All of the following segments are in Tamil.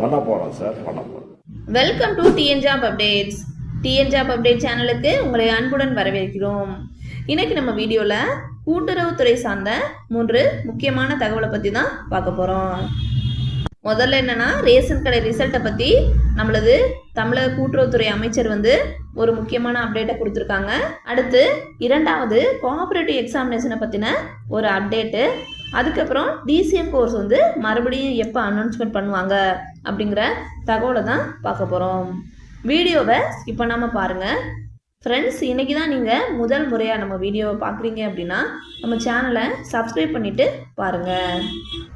பண்ண போகிறோம் சார் பண்ண போகிறோம் welcome to TN job updates TN job update சேனலுக்கு உங்களை அன்புடன் வரவேற்கிறோம். இன்னைக்கு நம்ம வீடியோவில் கூட்டுறவுத்துறை சார்ந்த மூன்று முக்கியமான தகவலை பற்றி தான் பார்க்க போகிறோம் முதல்ல என்னன்னா ரேஷன் கடை ரிசல்ட்டை பற்றி நம்மளது தமிழக கூட்டுறவுத்துறை அமைச்சர் வந்து ஒரு முக்கியமான அப்டேட்டை கொடுத்துருக்காங்க. அடுத்து இரண்டாவது கோஆப்ரேட்டிவ் எக்ஸாமினேஷனை பற்றின ஒரு அப்டேட்டு அதுக்கப்புறம் டிசிஎம் கோர்ஸ் வந்து மறுபடியும் எப்போ அனௌன்ஸ்மெண்ட் பண்ணுவாங்க அப்படிங்கிற தகவலை தான் பார்க்க போகிறோம் வீடியோவை ஸ்கிப் பண்ணாமல் பாருங்கள் ஃப்ரெண்ட்ஸ் இன்றைக்கி தான் நீங்கள் முதல் முறையாக நம்ம வீடியோவை பார்க்குறீங்க அப்படின்னா நம்ம சேனலை சப்ஸ்கிரைப் பண்ணிவிட்டு பாருங்கள்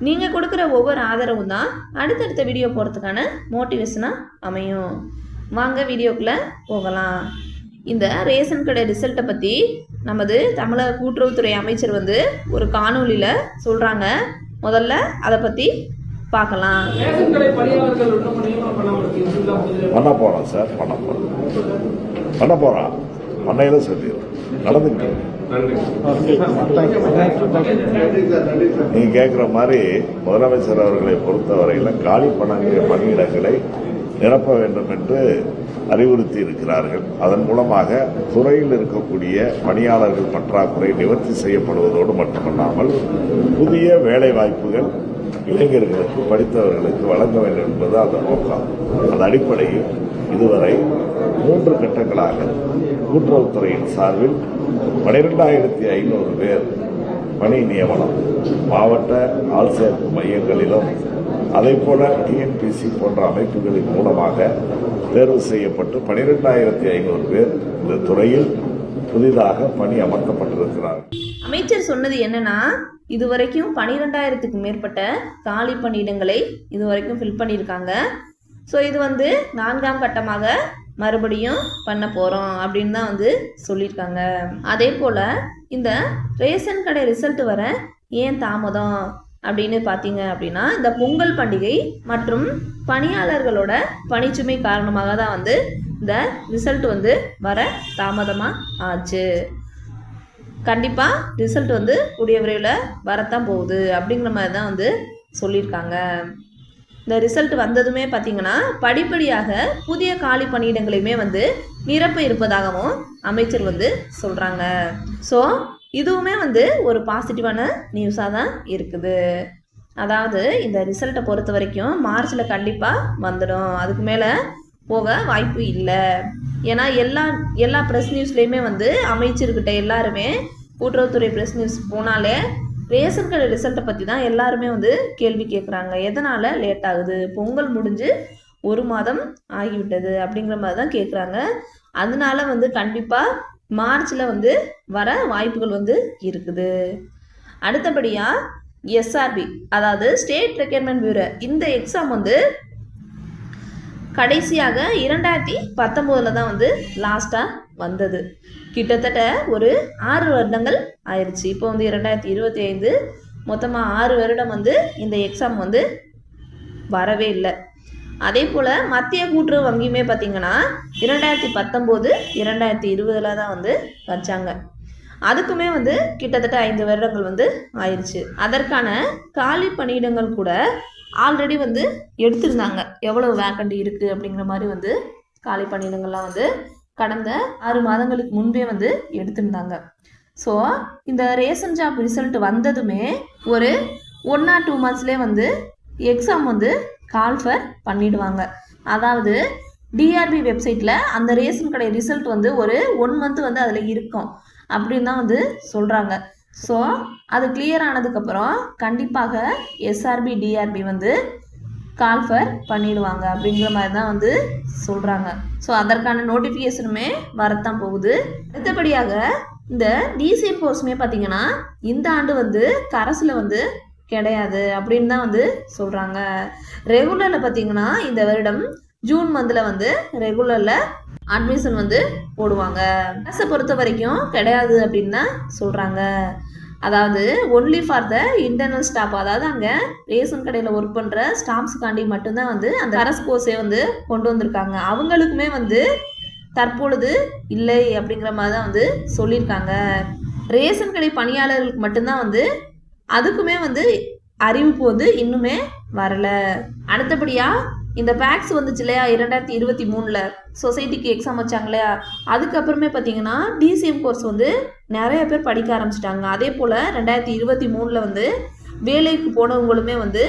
நீங்கள் கொடுக்குற ஒவ்வொரு ஆதரவும் தான் அடுத்தடுத்த வீடியோ போகிறதுக்கான மோட்டிவேஷனாக அமையும். வாங்க வீடியோக்குள்ளே போகலாம். இந்த ரேஷன் கடை ரிசல்ட்டை பற்றி நமது தமிழக கூட்டுறவுத்துறை அமைச்சர் வந்து ஒரு காணொளியில் சொல்கிறாங்க முதல்ல அதை பற்றி பார்க்கலாம். பண்ண போகிறோம் சார் பண்ண போகிறோம் பண்ண போகிறோம் பண்ணையில் சொல்லிடுறோம் நடந்துக்கிட்டு நீங்க கேட்குற மாதிரி முதலமைச்சர் அவர்களை பொறுத்தவரையில் காலி பணங்க பணியிடங்களை நிரப்ப வேண்டும் என்று அறிவுறுத்தி இருக்கிறார்கள். அதன் மூலமாக துறையில் இருக்கக்கூடிய பணியாளர்கள் பற்றாக்குறை நிவர்த்தி செய்யப்படுவதோடு மட்டுமல்லாமல் புதிய வேலை வாய்ப்புகள் இளைஞர்களுக்கு படித்தவர்களுக்கு வழங்க வேண்டும் என்பது அந்த நோக்கம். அந்த அடிப்படையில் இதுவரை மூன்று கட்டங்களாக கூட்டுறவுத்துறையின் சார்பில் பனிரெண்டாயிரத்தி ஐநூறு பேர் பணி நியமனம் மாவட்ட ஆள் சேர்ப்பு மையங்களிலும் போல டிஎன்பிசி போன்ற அமைப்புகளின் மூலமாக தேர்வு செய்யப்பட்டு பனிரெண்டாயிரத்தி ஐநூறு பேர் இந்த துறையில் புதிதாக பணி அமர்த்தப்பட்டிருக்கிறார்கள். அமைச்சர் சொன்னது என்னன்னா இதுவரைக்கும் பனிரெண்டாயிரத்துக்கு மேற்பட்ட காலி பணியிடங்களை இதுவரைக்கும் ஃபில் பண்ணியிருக்காங்க. ஸோ இது வந்து நான்காம் கட்டமாக மறுபடியும் பண்ண போகிறோம் அப்படின்னு தான் வந்து சொல்லியிருக்காங்க. அதே போல் இந்த ரேஷன் கடை ரிசல்ட் வர ஏன் தாமதம்? அப்படின்னு பார்த்தீங்க அப்படின்னா இந்த பொங்கல் பண்டிகை மற்றும் பணியாளர்களோட பணிச்சுமை காரணமாக தான் வந்து இந்த ரிசல்ட் வந்து வர தாமதமாக ஆச்சு. கண்டிப்பாக ரிசல்ட் வந்து கூடிய விரைவில் வரத்தான் போகுது அப்படிங்கிற மாதிரி தான் வந்து சொல்லியிருக்காங்க. இந்த ரிசல்ட் வந்ததுமே பார்த்தீங்கன்னா படிப்படியாக புதிய காலி பணியிடங்களையுமே வந்து நிரப்ப இருப்பதாகவும் அமைச்சர் வந்து சொல்கிறாங்க ஸோ இதுவுமே வந்து ஒரு பாசிட்டிவான நியூஸாக தான் இருக்குது. அதாவது இந்த ரிசல்ட்டை பொறுத்த வரைக்கும் மார்ச்சில் கண்டிப்பாக வந்துடும். அதுக்கு மேலே போக வாய்ப்பு இல்லை. ஏன்னா எல்லா எல்லா ப்ரெஸ் நியூஸ்லேயுமே வந்து அமைச்சர்கிட்ட எல்லாருமே கூட்டுறவுத்துறை ப்ரெஸ் நியூஸ் போனாலே ரேஷன் கடை ரிசல்ட்டை பற்றி தான் எல்லாருமே வந்து கேள்வி கேட்குறாங்க எதனால் லேட் ஆகுது? பொங்கல் முடிஞ்சு ஒரு மாதம் ஆகிவிட்டது அப்படிங்கிற மாதிரி தான் கேட்குறாங்க அதனால வந்து கண்டிப்பாக மார்ச்சில் வந்து வர வாய்ப்புகள் வந்து இருக்குது. அடுத்தபடியாக எஸ்ஆர்பி அதாவது ஸ்டேட் ரெக்யர்மெண்ட் பியூரோ இந்த எக்ஸாம் வந்து கடைசியாக இரண்டாயிரத்தி பத்தொம்போதில் தான் வந்து லாஸ்ட்டாக வந்தது. கிட்டத்தட்ட ஒரு ஆறு வருடங்கள் ஆயிடுச்சு இப்போ வந்து இரண்டாயிரத்தி இருபத்தி ஐந்து மொத்தமாக ஆறு வருடம் வந்து இந்த எக்ஸாம் வந்து வரவே இல்லை. அதே போல் மத்திய கூட்டுறவு வங்கியுமே பார்த்திங்கன்னா இரண்டாயிரத்தி பத்தொம்போது இரண்டாயிரத்தி இருபதில் தான் வந்து வச்சாங்க. அதுக்குமே வந்து கிட்டத்தட்ட ஐந்து வருடங்கள் வந்து ஆயிடுச்சு அதற்கான காலி பணியிடங்கள் கூட ஆல்ரெடி வந்து எடுத்திருந்தாங்க. எவ்வளோ வேக்கண்ட் இருக்குது அப்படிங்கிற மாதிரி வந்து காலி பணியிடங்கள்லாம் வந்து கடந்த ஆறு மாதங்களுக்கு முன்பே வந்து எடுத்திருந்தாங்க. ஸோ இந்த ரேஷன் ஜாப் ரிசல்ட் வந்ததுமே ஒரு ஒன் ஆர் டூ மந்த்ஸ்லேயே வந்து எக்ஸாம் வந்து கால்ஃபர் பண்ணிடுவாங்க. அதாவது டிஆர்பி வெப்சைட்டில் அந்த ரேஷன் கடை ரிசல்ட் வந்து ஒரு ஒன் மந்த் வந்து அதில் இருக்கும். அப்படின்னு தான் வந்து சொல்கிறாங்க ஸோ அது கிளியர் ஆனதுக்கப்புறம் கண்டிப்பாக எஸ்ஆர்பி டிஆர்பி வந்து கால்ஃபர் பண்ணிடுவாங்க அப்படிங்கிற மாதிரி தான் வந்து சொல்கிறாங்க ஸோ அதற்கான நோட்டிஃபிகேஷனுமே வரத்தான் போகுது. அடுத்தபடியாக இந்த டிசி கோர்ஸுமே பார்த்தீங்கன்னா இந்த ஆண்டு வந்து கரஸில் வந்து கிடையாது அப்படின்னு தான் வந்து சொல்கிறாங்க ரெகுலரில் பார்த்தீங்கன்னா இந்த வருடம் ஜூன் மந்தில் வந்து ரெகுலரில் அட்மிஷன் வந்து போடுவாங்க. அரசை பொறுத்த வரைக்கும் கிடையாது அப்படின்னு தான் சொல்கிறாங்க அதாவது only for the internal staff அதாவது அங்கே ரேஷன் கடையில் ஒர்க் பண்ணுற ஸ்டாஃப்ஸுக்காண்டி மட்டும்தான் வந்து அந்த அரசு கோர்ஸே வந்து கொண்டு வந்திருக்காங்க. அவங்களுக்குமே வந்து தற்பொழுது இல்லை அப்படிங்கிற மாதிரி தான் வந்து சொல்லியிருக்காங்க. ரேஷன் கடை பணியாளர்களுக்கு மட்டும்தான் வந்து அதுக்குமே வந்து அறிவிப்பு வந்து இன்னுமே வரல. அடுத்தபடியாக இந்த பேக்ஸ் வந்துச்சு இல்லையா? இரண்டாயிரத்தி இருபத்தி மூணில் சொசைட்டிக்கு எக்ஸாம் வச்சாங்க இல்லையா அதுக்கப்புறமே பார்த்தீங்கன்னா டிசிஎம் கோர்ஸ் வந்து நிறைய பேர் படிக்க ஆரம்பிச்சிட்டாங்க. அதே போல் ரெண்டாயிரத்தி இருபத்தி மூணில் வந்து வேலைக்கு போனவங்களுமே வந்து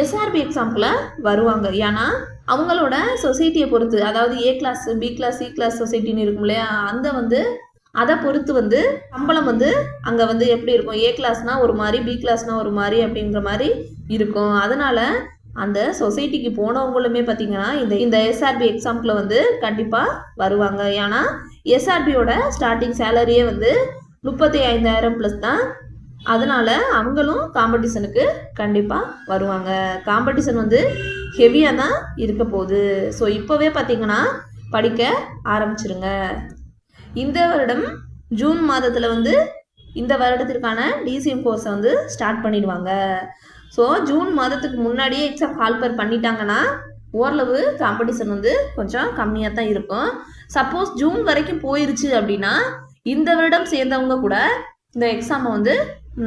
எஸ்ஆர்பி எக்ஸாம்குள்ள வருவாங்க. ஏன்னா அவங்களோட சொசைட்டியை பொறுத்து அதாவது A class B class C class சொசைட்டின்னு இருக்கும் இல்லையா? அந்த வந்து அதை பொறுத்து வந்து சம்பளம் வந்து அங்கே வந்து எப்படி இருக்கும்? ஏ கிளாஸ்னால் ஒரு மாதிரி பி கிளாஸ்னால் ஒரு மாதிரி அப்படிங்கிற மாதிரி இருக்கும். அதனால் அந்த சொசைட்டிக்கு போனவங்களுமே பார்த்தீங்கன்னா இந்த இந்த எஸ்ஆர்பி எக்ஸாம்குள்ள வந்து கண்டிப்பாக வருவாங்க. ஏன்னா எஸ்ஆர்பியோட ஸ்டார்டிங் சேலரியே வந்து முப்பத்தி ஐந்தாயிரம் ப்ளஸ் தான். அதனால் அவங்களும் காம்படிஷனுக்கு கண்டிப்பாக வருவாங்க. காம்படிஷன் வந்து ஹெவியாக தான் இருக்க போகுது. ஸோ இப்போவே பார்த்தீங்கன்னா படிக்க ஆரம்பிச்சிருங்க. இந்த வருடம் ஜூன் மாதத்தில் வந்து இந்த வருடத்திற்கான டிசிஎம் கோர்ஸை வந்து ஸ்டார்ட் பண்ணிடுவாங்க. ஸோ ஜூன் மாதத்துக்கு முன்னாடியே எக்ஸாம் கால்பர் பண்ணிட்டாங்கன்னா ஓரளவு காம்படிஷன் வந்து கொஞ்சம் கம்மியாக தான் இருக்கும். சப்போஸ் ஜூன் வரைக்கும் போயிருச்சு அப்படின்னா இந்த வருடம் சேர்ந்தவங்க கூட இந்த எக்ஸாமை வந்து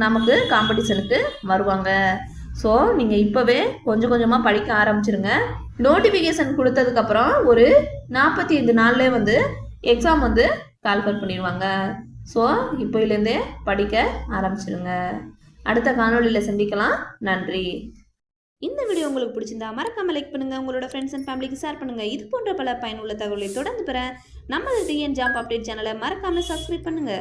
நமக்கு காம்படிஷனுக்கு வருவாங்க. ஸோ நீங்கள் இப்போவே கொஞ்சம் கொஞ்சமாக படிக்க ஆரம்பிச்சிருங்க. நோட்டிஃபிகேஷன் கொடுத்ததுக்கப்புறம் ஒரு நாற்பத்தி ஐந்து நாள்லேயே வந்து எக்ஸாம் வந்து கால்குலேட் பண்ணிடுவாங்க. ஸோ இப்போலேருந்தே படிக்க ஆரம்பிச்சிருங்க. அடுத்த காணொளியில் சந்திக்கலாம். நன்றி. இந்த வீடியோ உங்களுக்கு பிடிச்சிருந்தா மறக்காம லைக் பண்ணுங்க. உங்களோட ஃப்ரெண்ட்ஸ் அண்ட் ஃபேமிலிக்கு ஷேர் பண்ணுங்க. இது போன்ற பல பயனுள்ள தகவலை தொடர்ந்து பெற நம்ம டிஎன் ஜாப் அப்டேட் சேனலை மறக்காம சப்ஸ்கிரைப் பண்ணுங்க.